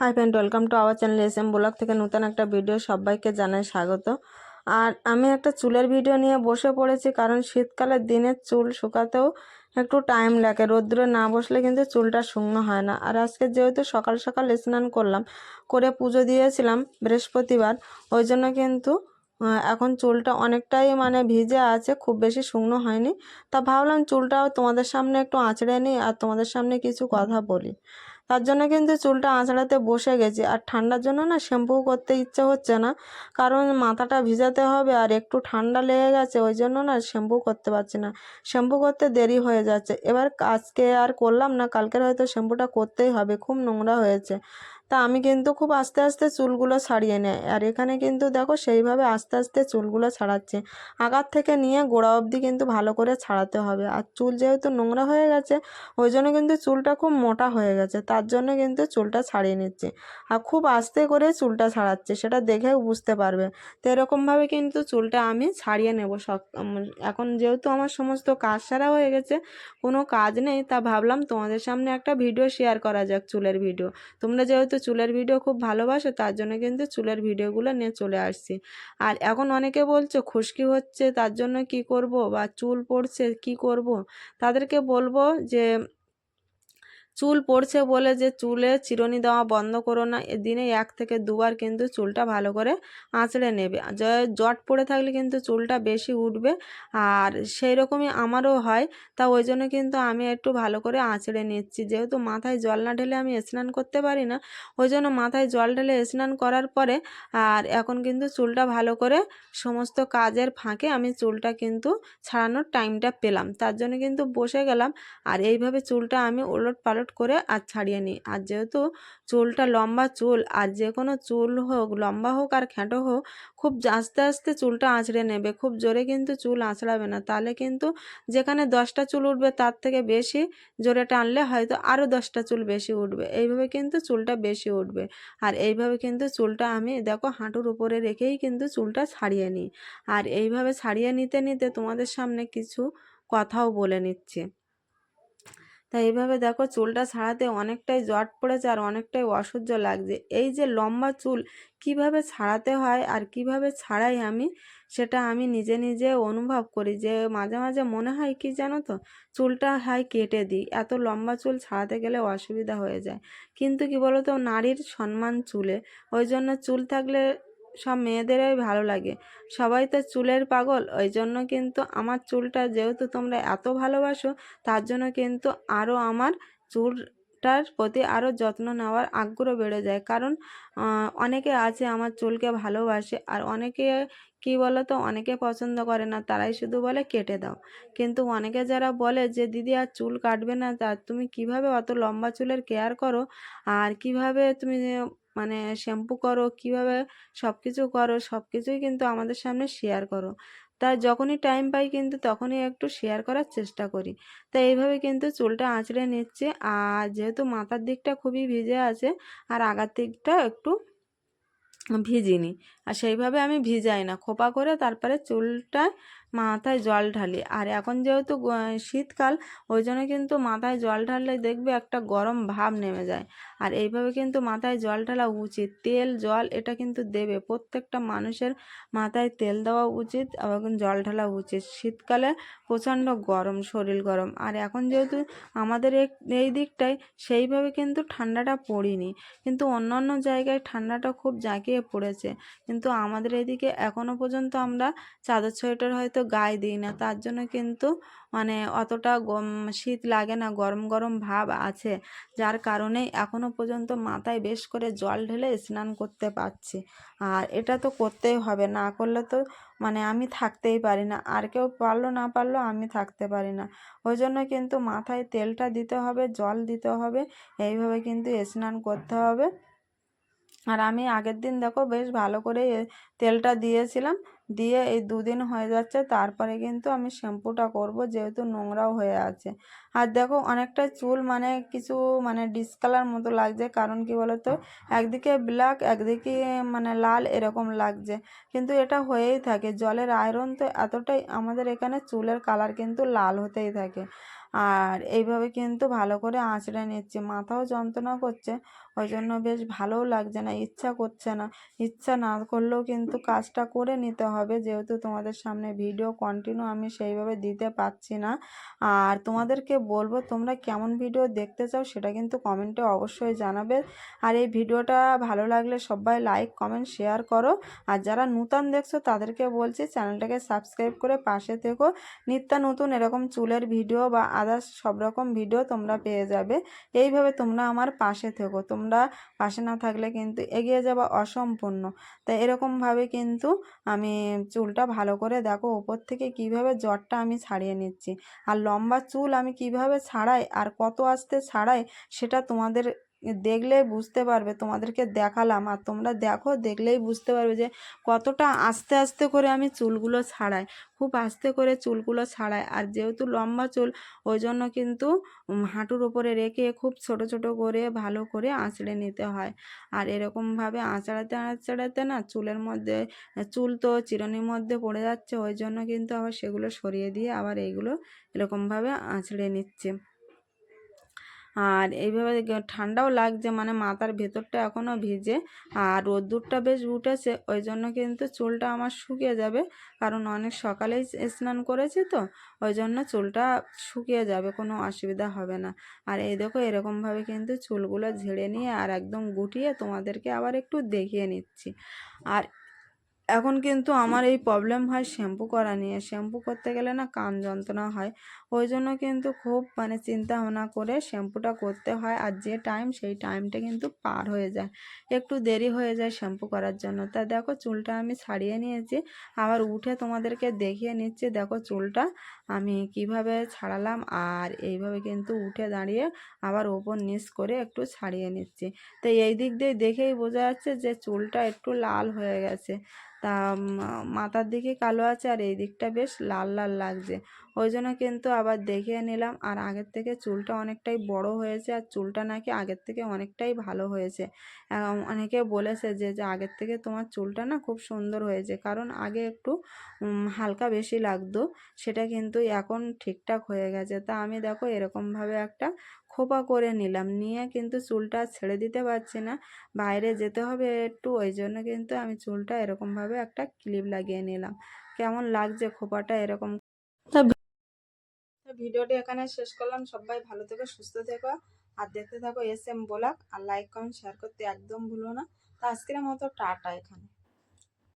Hi friend welcome to our channel S M blog থেকে নতুন একটা ভিডিও সবাইকে জানাই স্বাগত। আর আমি একটা চুলের ভিডিও নিয়ে বসে পড়েছি, কারণ শীতকালের দিনে চুল শুকাতেও একটু টাইম লাগে। রোদ্রে না বসলে কিন্তু চুলটা শুকনো হয় না। আর আজকে যেহেতু সকাল সকাল স্নান করলাম, করে পুজো দিয়েছিলাম বৃহস্পতিবার, ওই জন্য কিন্তু এখন চুলটা অনেকটাই মানে ভিজে আছে, খুব বেশি শুকনো হয়নি। তা ভাবলাম চুলটাও তোমাদের সামনে একটু আঁচড়ে নিই আর তোমাদের সামনে কিছু কথা বলি। তার জন্য কিন্তু চুলটা আঁচড়াতে বসে গেছি। আর ঠান্ডার জন্য না শ্যাম্পু করতে ইচ্ছে হচ্ছে না, কারণ মাথাটা ভিজাতে হবে আর একটু ঠান্ডা লেগে গেছে, ওই জন্য না শ্যাম্পু করতে পারছি না। শ্যাম্পু করতে দেরি হয়ে যাচ্ছে। এবার আজকে আর করলাম না, কালকের হয়তো শ্যাম্পুটা করতেই হবে, খুব নোংরা হয়েছে। তা আমি কিন্তু খুব আস্তে আস্তে চুলগুলো ছাড়িয়ে নেয় আর এখানে কিন্তু দেখো সেইভাবে আস্তে আস্তে চুলগুলো ছাড়াচ্ছে। আগার থেকে নিয়ে গোড়া অবধি কিন্তু ভালো করে ছাড়াতে হবে। আর চুল যেহেতু নোংরা হয়ে গেছে ওই জন্য কিন্তু চুলটা খুব মোটা হয়ে গেছে। তার জন্য কিন্তু চুলটা ছাড়িয়ে নিচ্ছে। আর খুব আস্তে করে চুলটা ছাড়াচ্ছে সেটা দেখেও বুঝতে পারবে। তো এরকমভাবে কিন্তু চুলটা আমি ছাড়িয়ে নেব উম, এখন যেহেতু আমার সমস্ত কাজ সারা হয়ে গেছে কোনো কাজ নেই। তা ভাবলাম তোমাদের সামনে একটা ভিডিও শেয়ার করা যাক চুলের ভিডিও। তোমরা যেহেতু চুলের ভিডিও খুব ভালোবাসে, তার জন্য কিন্তু চুলের ভিডিওগুলো নিয়ে চলে আসছি। আর এখন অনেকে বলছে, খুশকি হচ্ছে, তার জন্য কি করব? বা চুল পড়ছে, কি করব? তাদেরকে বলব যে চুল পড়ছে বলে যে চুলে চিরুনি দেওয়া বন্ধ করো না দিনে এক থেকে দুবার কিন্তু চুলটা ভালো করে আঁচড়ে নেবে। জট পড়ে থাকলে কিন্তু চুলটা বেশি উঠবে, আর সেই রকমই আমারও হয়, তা ওই জন্য কিন্তু আমি একটু ভালো করে আঁচড়ে নিচ্ছি। যেহেতু মাথায় জল না ঢেলে আমি স্নান করতে পারি না, ওই জন্য মাথায় জল ঢেলে স্নান করার পরে, আর এখন কিন্তু চুলটা ভালো করে সমস্ত কাজের ফাঁকে আমি চুলটা কিন্তু ছাড়ানোর টাইমটা পেলাম। তার জন্য কিন্তু বসে গেলাম, আর এইভাবে চুলটা আমি ওলট পালট করে আর ছাড়িয়ে নিই। আর যেহেতু চুলটা লম্বা চুল, আর যে কোনো চুল হোক, লম্বা হোক আর খ্যাঁটো হোক, খুব আস্তে আস্তে চুলটা আঁচড়ে নেবে। খুব জোরে কিন্তু চুল আঁচড়াবে না। তাহলে কিন্তু যেখানে দশটা চুল উঠবে, তার থেকে বেশি জোরে টানলে হয়তো আরও দশটা চুল বেশি উঠবে। এইভাবে কিন্তু চুলটা বেশি উঠবে। আর এইভাবে কিন্তু চুলটা আমি দেখো হাঁটুর উপরে রেখেই কিন্তু চুলটা ছাড়িয়ে নিই। আর এইভাবে ছাড়িয়ে নিতে নিতে তোমাদের সামনে কিছু কথাও বলে নিচ্ছি। তাই এইভাবে দেখো চুলটা ছাড়াতে অনেকটাই জট পড়েছে আর অনেকটাই অসহ্য লাগছে। এই যে লম্বা চুল কীভাবে ছাড়াতে হয় আর কীভাবে ছাড়াই আমি, সেটা আমি নিজে নিজে অনুভব করি যে মাঝে মাঝে মনে হয় কি জানো তো? চুলটা হয় কেটে দিই। এত লম্বা চুল ছাড়াতে গেলে অসুবিধা হয়ে যায়। কিন্তু কি বলো তো নারীর সম্মান চুলে। ওই জন্য চুল থাকলে সব মেয়েদেরই ভালো লাগে। সবাই তো চুলের পাগল ওই জন্য কিন্তু আমার চুলটা যেহেতু তোমরা এত ভালোবাসো, তার জন্য কিন্তু আরও আমার চুলটার প্রতি আরও যত্ন নেওয়ার আগ্রহ বেড়ে যায়। কারণ অনেকে আছে আমার চুলকে ভালোবাসে, আর অনেকে কি বলো তো অনেকে পছন্দ করে না, তারাই শুধু বলে, কেটে দাও। কিন্তু অনেকে যারা বলে যে, দিদি আর চুল কাটবে না, তা তুমি কীভাবে অত লম্বা চুলের কেয়ার করো? আর কীভাবে তুমি মানে শ্যাম্পু করো, কীভাবে সব কিছু করো সব কিছুই কিন্তু আমাদের সামনে শেয়ার করো। তাই যখনই টাইম পাই কিন্তু তখনই একটু শেয়ার করার চেষ্টা করি। তা এইভাবে কিন্তু চুলটা আঁচড়ে নিচ্ছে। আর যেহেতু মাথার দিকটা খুবই ভিজে আছে, আর আগার দিকটা একটু ভিজিনি, আর সেইভাবে আমি ভিজাই না। খোপা করে তারপরে চুলটায় মাথায় জল ঢালি। আর এখন যেহেতু শীতকাল, ওই জন্য কিন্তু মাথায় জল ঢাললে দেখবে একটা গরম ভাব নেমে যায়। আর এইভাবে কিন্তু মাথায় জল ঢালা উচিত। তেল, জল, এটা কিন্তু দেবে। প্রত্যেকটা মানুষের মাথায় তেল দেওয়া উচিত এবং জল ঢালা উচিত। শীতকালে প্রচণ্ড গরম, শরীর গরম। আর এখন যেহেতু আমাদের এই দিকটায়, সেইভাবে কিন্তু ঠান্ডাটা পড়িনি। কিন্তু অন্য অন্য জায়গায় ঠান্ডাটা খুব জাঁকিয়ে পড়েছে। কিন্তু আমাদের এদিকে এখনও পর্যন্ত আমরা চাদর সোয়েটার হয়তো গায়ে দিই না। তার জন্য কিন্তু মানে অতটা শীত লাগে না, গরম গরম ভাব আছে। যার কারণে এখনও পর্যন্ত মাথায় বেশ করে জল ঢেলে স্নান করতে পারছি। আর এটা তো করতেই হবে, না করলে তো মানে আমি থাকতেই পারি না। আর কেউ পারল না পারল আমি থাকতে পারি না। ওই জন্য কিন্তু মাথায় তেলটা দিতে হবে, জল দিতে হবে, এইভাবে কিন্তু স্নান করতে হবে। আর আমি আগের দিন দেখো বেশ ভালো করে তেলটা দিয়েছিলাম। দিয়ে এই দুদিন হয়ে যাচ্ছে। তারপরে কিন্তু আমি শ্যাম্পুটা করব, যেহেতু নোংরাও হয়ে আছে। আর দেখো, অনেকটা চুল মানে কিছু মানে ডিসকালার মতো লাগছে, কারণ কি বলতো, একদিকে ব্ল্যাক একদিকে মানে লাল এরকম লাগছে। কিন্তু এটা হয়েই থাকে, জলের আয়রন তো এতটাই আমাদের এখানে চুলের কালার কিন্তু লাল হতেই থাকে। আর এইভাবে কিন্তু ভালো করে আঁচড়ে নিচ্ছে, মাথাও যন্ত্রণা করছে। ওই জন্য বেশ ভালোও লাগছে না, ইচ্ছা করছে না। ইচ্ছা না করলেও কিন্তু কাজটা করে নিতে হবে। যেহেতু তোমাদের সামনে ভিডিও কন্টিনিউ আমি সেইভাবে দিতে পারছি না। আর তোমাদেরকে বলব, তোমরা কেমন ভিডিও দেখতে চাও সেটা কিন্তু কমেন্টে অবশ্যই জানাবে। আর এই ভিডিওটা ভালো লাগলে সবাই লাইক কমেন্ট শেয়ার করো। আর যারা নূতন দেখছ, তাদেরকে বলছি চ্যানেলটাকে সাবস্ক্রাইব করে পাশে থেকো। নিত্য নতুন এরকম চুলের ভিডিও বা আদার্স সব রকম ভিডিও তোমরা পেয়ে যাবে। এইভাবে তোমরা আমার পাশে থেকো। তোমরা পাশে না থাকলে কিন্তু এগিয়ে যাওয়া অসম্পূর্ণ। তাই এরকমভাবে কিন্তু আমি চুলটা ভালো করে দেখো ওপর থেকে কীভাবে জ্বরটা আমি ছাড়িয়ে নিচ্ছি। আর লম্বা চুল আমি কীভাবে ছাড়াই আর কত আস্তে ছাড়াই সেটা তোমাদের দেখলেই বুঝতে পারবে, তোমাদেরকে দেখালাম। আর তোমরা দেখো, দেখলেই বুঝতে পারবে যে কতটা আস্তে আস্তে করে আমি চুলগুলো ছাড়াই, খুব আস্তে করে চুলগুলো ছাড়াই। আর যেহেতু লম্বা চুল, ওই জন্য কিন্তু হাঁটুর ওপরে রেখে খুব ছোট ছোট করে ভালো করে আঁচড়ে নিতে হয়। আর এরকমভাবে আঁচড়াতে আঁচড়াতে না চুলের মধ্যে, চুল তো চিরনির মধ্যে পড়ে যাচ্ছে, ওই জন্য কিন্তু আবার সেগুলো সরিয়ে দিয়ে আবার এইগুলো এরকমভাবে আঁচড়ে নিচ্ছে। আর এইভাবে ঠান্ডাও লাগছে মানে মাথার ভেতরটা এখনও ভিজে। আর রোদ্দুরটা বেশ উঠেছে, ওই জন্য কিন্তু চুলটা আমার শুকিয়ে যাবে। কারণ অনেক সকালেই স্নান করেছি তো, ওই জন্য চুলটা শুকিয়ে যাবে, কোনো অসুবিধা হবে না। আর এই দেখো, এরকমভাবে কিন্তু চুলগুলো ঝেড়ে নিয়ে আর একদম গুটিয়ে তোমাদেরকে আবার একটু দেখিয়ে নিচ্ছি। আর এখন কিন্তু আমার এই প্রবলেম হয় শ্যাম্পু করা নিয়ে। শ্যাম্পু করতে গেলে না কান যন্ত্রণা হয়। ওই জন্য কিন্তু খুব মানে চিন্তা ভাবনা করে শ্যাম্পুটা করতে হয় আর যে টাইম সেই টাইমটা কিন্তু পার হয়ে যায়। একটু দেরি হয়ে যায় শ্যাম্পু করার জন্য। তা দেখো চুলটা আমি ছাড়িয়ে নিয়েছি। আবার উঠে তোমাদেরকে দেখিয়ে নিচ্ছি। দেখো চুলটা আমি কীভাবে ছাড়ালাম আর এইভাবে কিন্তু উঠে দাঁড়িয়ে আবার ওপর নিচ করে একটু ছাড়িয়ে নিচ্ছি। তো এই দিক দিয়ে দেখেই বোঝা যাচ্ছে যে চুলটা একটু লাল হয়ে গেছে। তা মাথার দিকে কালো আছে আর এই দিকটা বেশ লাল লাল লাগছে। ওই জন্য কিন্তু আবার দেখিয়ে নিলাম, আর আগের থেকে চুলটা অনেকটাই বড় হয়েছে, আর চুলটা নাকি আগের থেকে অনেকটাই ভালো হয়েছে। অনেকে বলেছে যে যে আগের থেকে তোমার চুলটা না খুব সুন্দর হয়েছে, কারণ আগে একটু হালকা বেশি লাগতো, সেটা কিন্তু এখন ঠিকঠাক হয়ে গেছে। তা আমি দেখো এরকমভাবে একটা খোপা করে নিলাম। নিয়ে কিন্তু চুলটা ছেড়ে দিতে পারছি না। বাইরে যেতে হবে একটু ওই জন্য কিন্তু আমি চুলটা এরকমভাবে একটা ক্লিপ লাগিয়ে নিলাম। কেমন লাগছে খোপাটা এরকম? ভিডিওটি এখানে শেষ করলাম। সবাই ভালো থেকো সুস্থ থেকো আর দেখতে থাকো এস এম ব্লগ। আর লাইক কমেন্ট শেয়ার করতে একদম ভুলো না। তো আজকের মতো টাটা এখানে।